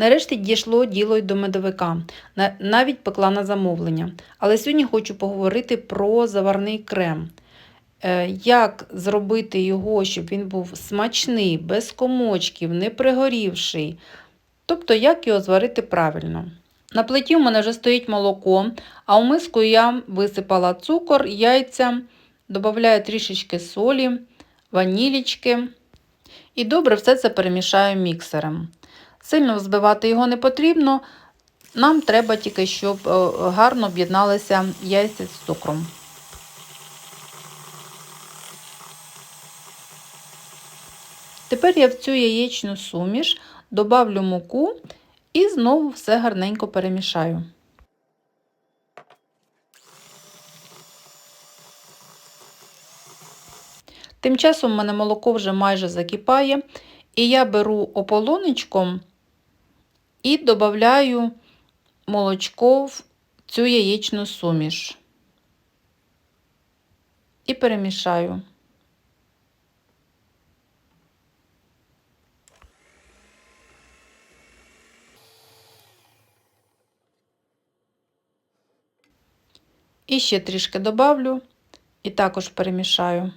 Нарешті дійшло діло й до медовика, навіть пекла на замовлення. Але сьогодні хочу поговорити про заварний крем. Е, Як зробити його, щоб він був смачний, без комочків, не пригорівший. Тобто, як його зварити правильно. На плиті у мене вже стоїть молоко, а у миску я висипала цукор, яйця, додаю трішечки солі, ванілічки. І добре все це перемішаю міксером. Сильно взбивати його не потрібно. Нам треба тільки, щоб е, гарно об'єдналися яйця з цукром. Тепер я в цю яєчну суміш добавлю муку і знову все гарненько перемішаю. Тим часом в мене молоко вже майже закипає, і я беру ополонечком і додаю молочко в цю яєчну суміш. І перемішаю. І ще трішки добавлю і також перемішаю.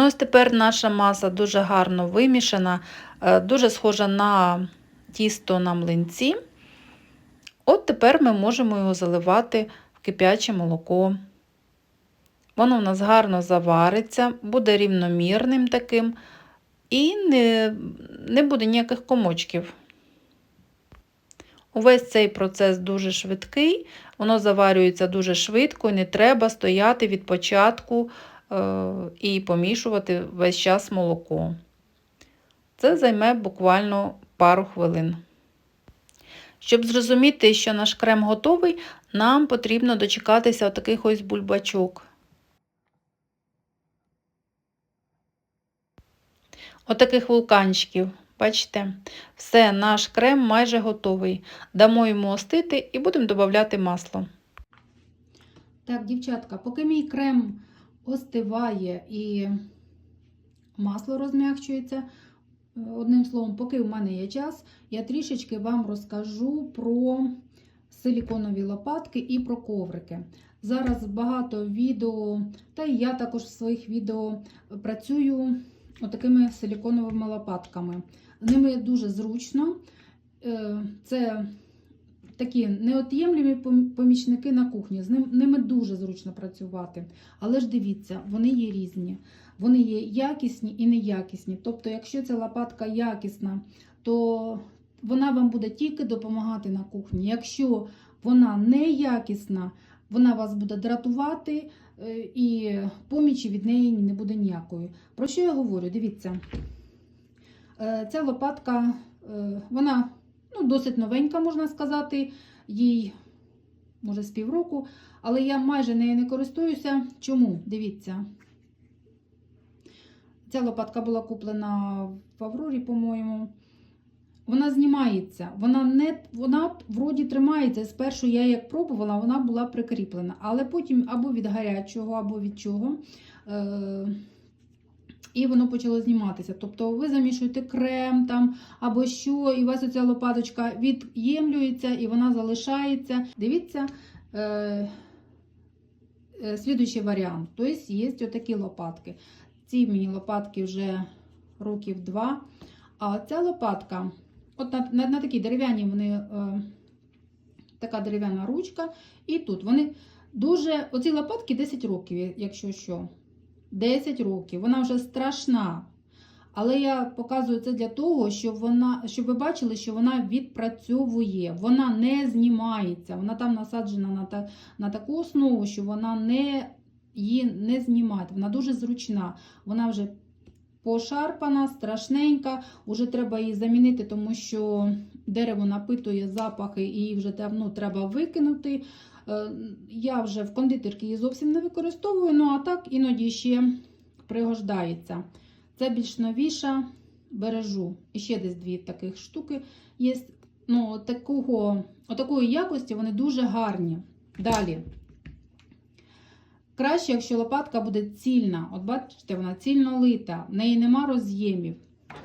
Ну, ось тепер наша маса дуже гарно вимішана, е, дуже схожа на тісто на млинці. От тепер ми можемо його заливати в кип'яче молоко. Воно в нас гарно завариться, буде рівномірним таким і не, не буде ніяких комочків. Увесь цей процес дуже швидкий, воно заварюється дуже швидко і не треба стояти від початку і помішувати весь час молоко. Це займе буквально пару хвилин. Щоб зрозуміти, що наш крем готовий, нам потрібно дочекатися таких ось бульбачок. Отаких вулканчиків. Бачите, все, наш крем майже готовий. Дамо йому остити і будемо додати масло. Так, дівчатка, поки мій крем остиває і масло розм'якчується, е, одним словом, поки в мене є час, я трішечки вам розкажу про силіконові лопатки і про коврики. Зараз багато відео, та і я також в своїх відео працюю отакими силіконовими лопатками. Ними дуже зручно. Е, Це такі неот'ємлемі помічники на кухні. З ним, ними дуже зручно працювати. Але ж дивіться, вони є різні. Вони є якісні і неякісні. Тобто, якщо ця лопатка якісна, то вона вам буде тільки допомагати на кухні. Якщо вона неякісна, вона вас буде дратувати е, і помічі від неї не буде ніякої. Про що я говорю? Дивіться, Е, ця лопатка, е, вона ну, досить новенька, можна сказати, їй може з півроку, але я майже нею не користуюся. Чому? Дивіться. Ця лопатка була куплена в Аврорі, по-моєму. Вона знімається, вона не вона вроді тримається. Спершу я як пробувала, вона була прикріплена, але потім або від гарячого, або від чого. Е- і воно почало зніматися. Тобто ви замішуєте крем там або що, і у вас оця лопаточка від'ємлюється і вона залишається. Дивіться, е, е, слідуючий варіант. Тобто є отакі лопатки. Ці мені лопатки вже років два. А ця лопатка, от на, на, на такій дерев'яній вони е, така дерев'яна ручка, і тут вони дуже. Оці лопатки 10 років, якщо що. 10 років. Вона вже страшна. Але я показую це для того, щоб вона, щоб ви бачили, що вона відпрацьовує, вона не знімається, вона там насаджена на та, на таку основу, що вона не, її не знімає. Вона дуже зручна. Вона вже пошарпана, страшненька. Уже треба її замінити, тому що дерево напитує запахи і її вже давно треба викинути. Е, Я вже в кондитерки її зовсім не використовую, ну а так іноді ще пригождається. Це більш новіша, бережу. І ще десь дві таких штуки є ну, такого, отакої якості вони дуже гарні. Далі. Краще, якщо лопатка буде цільна. От бачите, вона цільно лита, в неї нема роз'ємів.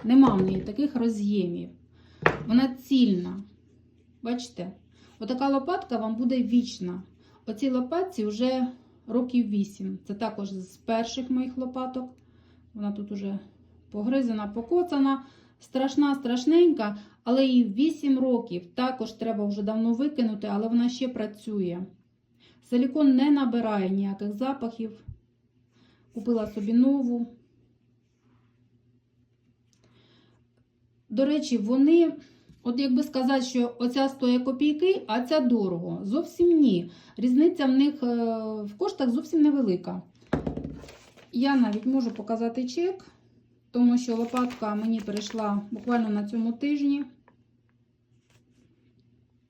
Нема в неї таких роз'ємів. Вона цільна. Бачите? Отака лопатка вам буде вічна. Оцій лопатці вже років 8. Це також з перших моїх лопаток. Вона тут уже погризана, покоцана, страшна, страшненька, але їй 8 років. Також треба вже давно викинути, але вона ще працює. Силікон не набирає ніяких запахів. Купила собі нову. До речі, вони, от якби сказати, що оця стоїть копійки, а ця дорого. Зовсім ні. Різниця в них е, в коштах зовсім невелика. Я навіть можу показати чек, тому що лопатка мені перейшла буквально на цьому тижні.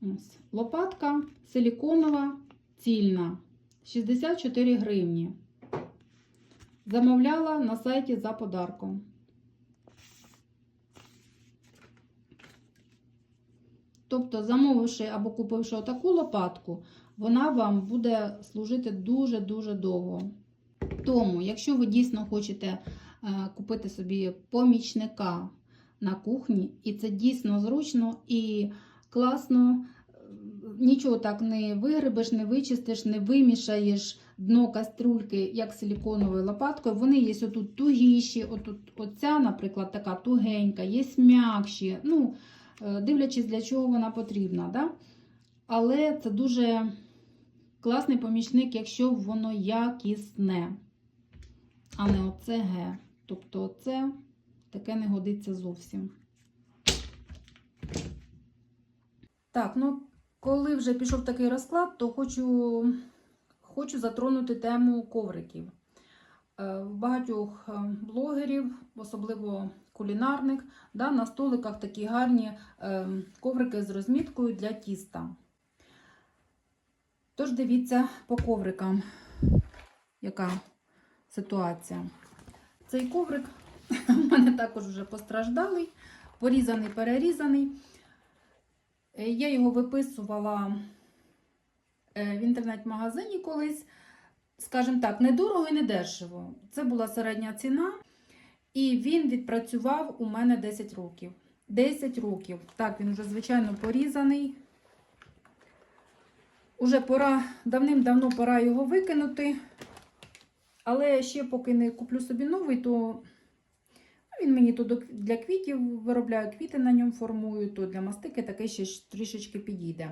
Ось. Лопатка силіконова, цільна. 64 гривні. Замовляла на сайті за подарком. Тобто, замовивши або купивши отаку лопатку, вона вам буде служити дуже-дуже довго. Тому, якщо ви дійсно хочете е, купити собі помічника на кухні, і це дійсно зручно і класно, е, нічого так не вигребеш, не вичистиш, не вимішаєш дно каструльки, як силіконовою лопаткою. Вони є отут тугіші, отут, оця, наприклад, така тугенька, є м'якші. Ну, дивлячись, для чого вона потрібна. Да? Але це дуже класний помічник, якщо воно якісне, а не оце Г. Тобто це таке не годиться зовсім. Так, ну коли вже пішов такий розклад, то хочу, хочу затронути тему ковриків. Е, В багатьох е, блогерів, особливо кулінарних, да, на столиках такі гарні е, коврики з розміткою для тіста. Тож дивіться по коврикам, яка ситуація. Цей коврик у мене також вже постраждалий, порізаний, перерізаний. Я його виписувала в інтернет-магазині колись, скажімо так, недорого і не дешево. Це була середня ціна, і він відпрацював у мене 10 років. 10 років. Так, він вже, звичайно, порізаний. Уже пора, давним-давно пора його викинути. Але ще поки не куплю собі новий, то він мені то для квітів виробляю квіти на ньому формую, то для мастики таке ще трішечки підійде.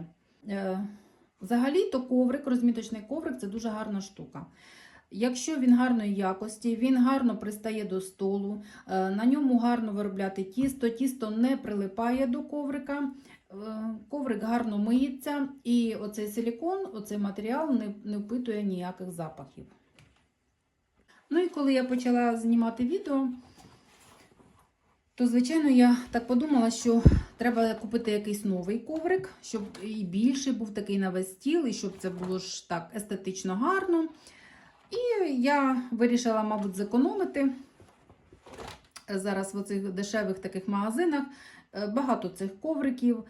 Е, Взагалі, то коврик, розміточний коврик це дуже гарна штука. Якщо він гарної якості, він гарно пристає до столу, е, на ньому гарно виробляти тісто, тісто не прилипає до коврика, е, коврик гарно миється, і оцей силікон, оцей матеріал не впитує ніяких запахів. Ну і коли я почала знімати відео, то, звичайно, я так подумала, що треба купити якийсь новий коврик, щоб і більший був такий на весь стіл, і щоб це було ж так естетично гарно. І я вирішила, мабуть, зекономити. Зараз в оцих дешевих таких магазинах е, багато цих ковриків.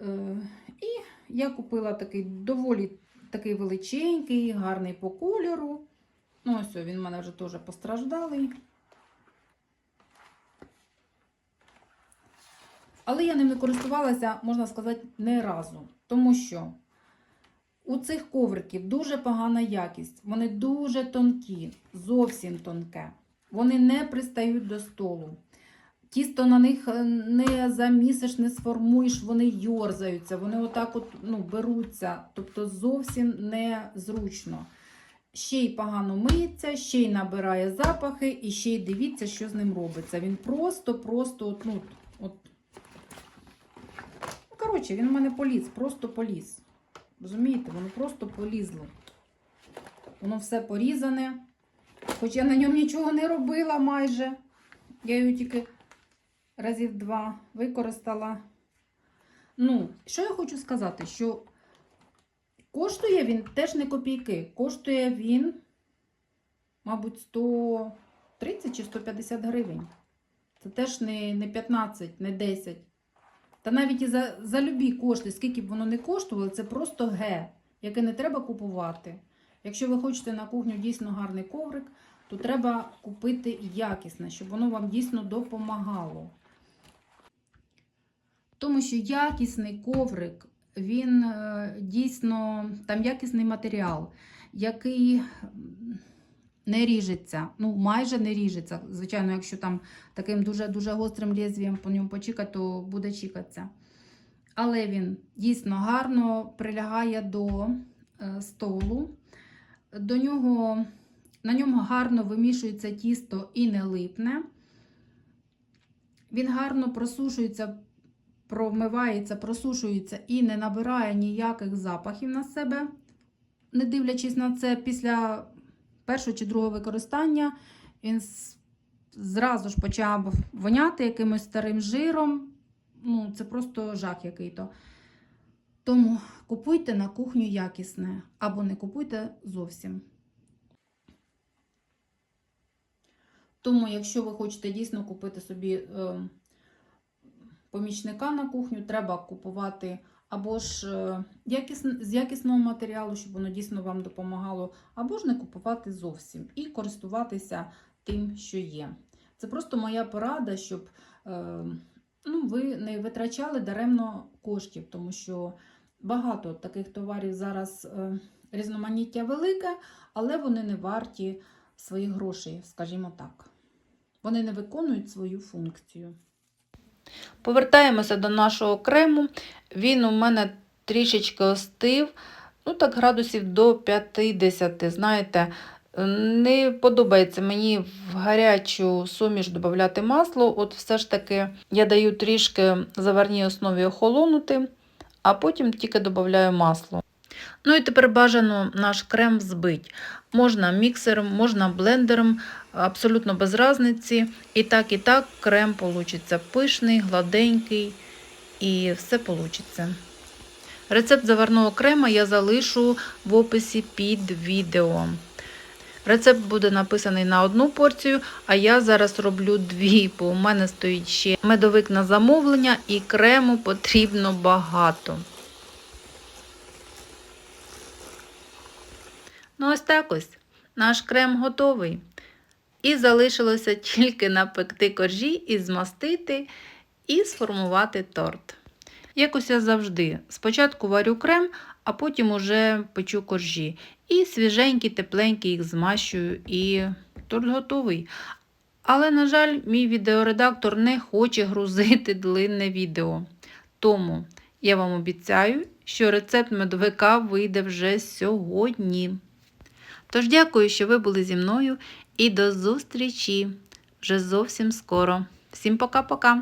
Е, І я купила такий доволі такий величенький, гарний по кольору. Ну, ось він в мене вже теж постраждалий. Але я ним не користувалася, можна сказати, не разу. Тому що у цих ковриків дуже погана якість. Вони дуже тонкі, зовсім тонке. Вони не пристають до столу. Тісто на них е, не замісиш, не сформуєш, вони йорзаються, вони отак от, ну, беруться, тобто зовсім незручно. Ще й погано миється, ще й набирає запахи, і ще й дивіться, що з ним робиться. Він просто-просто. Ну, коротше, він у мене поліз, просто поліз. Розумієте, воно просто полізло. Воно все порізане. Хоч я на ньому нічого не робила майже. Я його тільки разів два використала. Ну, що я хочу сказати, що коштує він теж не копійки. Коштує він, мабуть, 130 чи 150 гривень. Це теж не 15, не 10. Та навіть і за, за любі кошти, скільки б воно не коштувало, це просто ге, яке не треба купувати. Якщо ви хочете на кухню дійсно гарний коврик, то треба купити якісне, щоб воно вам дійсно допомагало. Тому що якісний коврик, він е, дійсно там якісний матеріал, який не ріжеться, ну майже не ріжеться. Звичайно, якщо там таким дуже-дуже гострим лезвієм по ньому почікати, то буде чікатися. Але він дійсно гарно прилягає до е, столу. До нього, на ньому гарно вимішується тісто і не липне. Він гарно просушується, промивається, просушується і не набирає ніяких запахів на себе. Не дивлячись на це, після першого чи другого використання він зразу ж почав воняти якимось старим жиром. Ну, це просто жах який-то. Тому купуйте на кухню якісне або не купуйте зовсім. Тому, якщо ви хочете дійсно купити собі е, помічника на кухню, треба купувати або ж е, з якісного матеріалу, щоб воно дійсно вам допомагало, або ж не купувати зовсім і користуватися тим, що є. Це просто моя порада, щоб е, ну, ви не витрачали даремно коштів, тому що багато таких товарів зараз е, різноманіття велике, але вони не варті своїх грошей, скажімо так. Вони не виконують свою функцію. Повертаємося до нашого крему. Він у мене трішечки остив, ну так градусів до 50. Знаєте, не подобається мені в гарячу суміш додати масло. От все ж таки я даю трішки заварній основі охолонути, а потім тільки додаю масло. Ну і тепер бажано наш крем взбити. Можна міксером, можна блендером, абсолютно без різниці. І так, і так крем получиться пишний, гладенький і все получиться. Рецепт заварного крема я залишу в описі під відео. Рецепт буде написаний на одну порцію, а я зараз роблю дві, бо у мене стоїть ще медовик на замовлення і крему потрібно багато. Ну, ось так ось. Наш крем готовий. І залишилося тільки напекти коржі і змастити, і сформувати торт. Якось я завжди. Спочатку варю крем, а потім уже печу коржі. І свіженькі, тепленькі їх змащую, і торт готовий. Але, на жаль, мій відеоредактор не хоче грузити длинне відео. Тому я вам обіцяю, що рецепт медовика вийде вже сьогодні. Тож дякую, що ви були зі мною і до зустрічі вже зовсім скоро. Всім пока-пока!